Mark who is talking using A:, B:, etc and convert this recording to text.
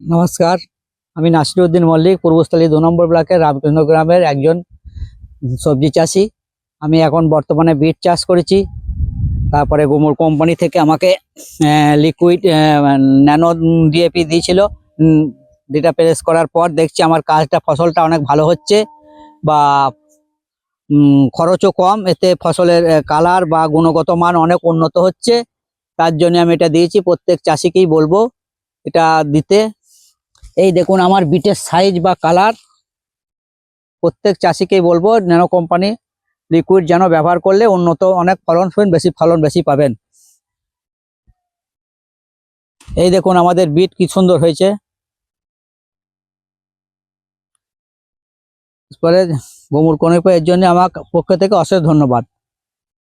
A: নমস্কার, আমি নাসিরুদ্দিন মল্লিক, পূর্বস্থলী দু নম্বর ব্লকের রামকৃষ্ণ গ্রামের একজন সবজি চাষি। আমি এখন বর্তমানে বিট চাষ করেছি। তারপরে গোমর কোম্পানি থেকে আমাকে লিকুইড ন্যানো ডিএপি দিয়েছিল। যেটা প্রেস করার পর দেখছি আমার কাজটা, ফসলটা অনেক ভালো হচ্ছে বা খরচও কম। এতে ফসলের কালার বা গুণগত মান অনেক উন্নত হচ্ছে। তার জন্য আমি এটা দিয়েছি। প্রত্যেক চাষিকেই বলব এটা দিতে। এই দেখুন, আমার বিটের সাইজ বা কালার প্রত্যেক চাষিকেই বলব, ন্যানো কোম্পানি লিকুইড যেন ব্যবহার করলে উন্নত অনেক ফলন পাবেন বেশি ফলন বেশি পাবেন। এই দেখুন, আমাদের বিট কি সুন্দর হয়েছে। পরে গোমুর কনিক এর জন্য আমার পক্ষ থেকে অশেষ ধন্যবাদ।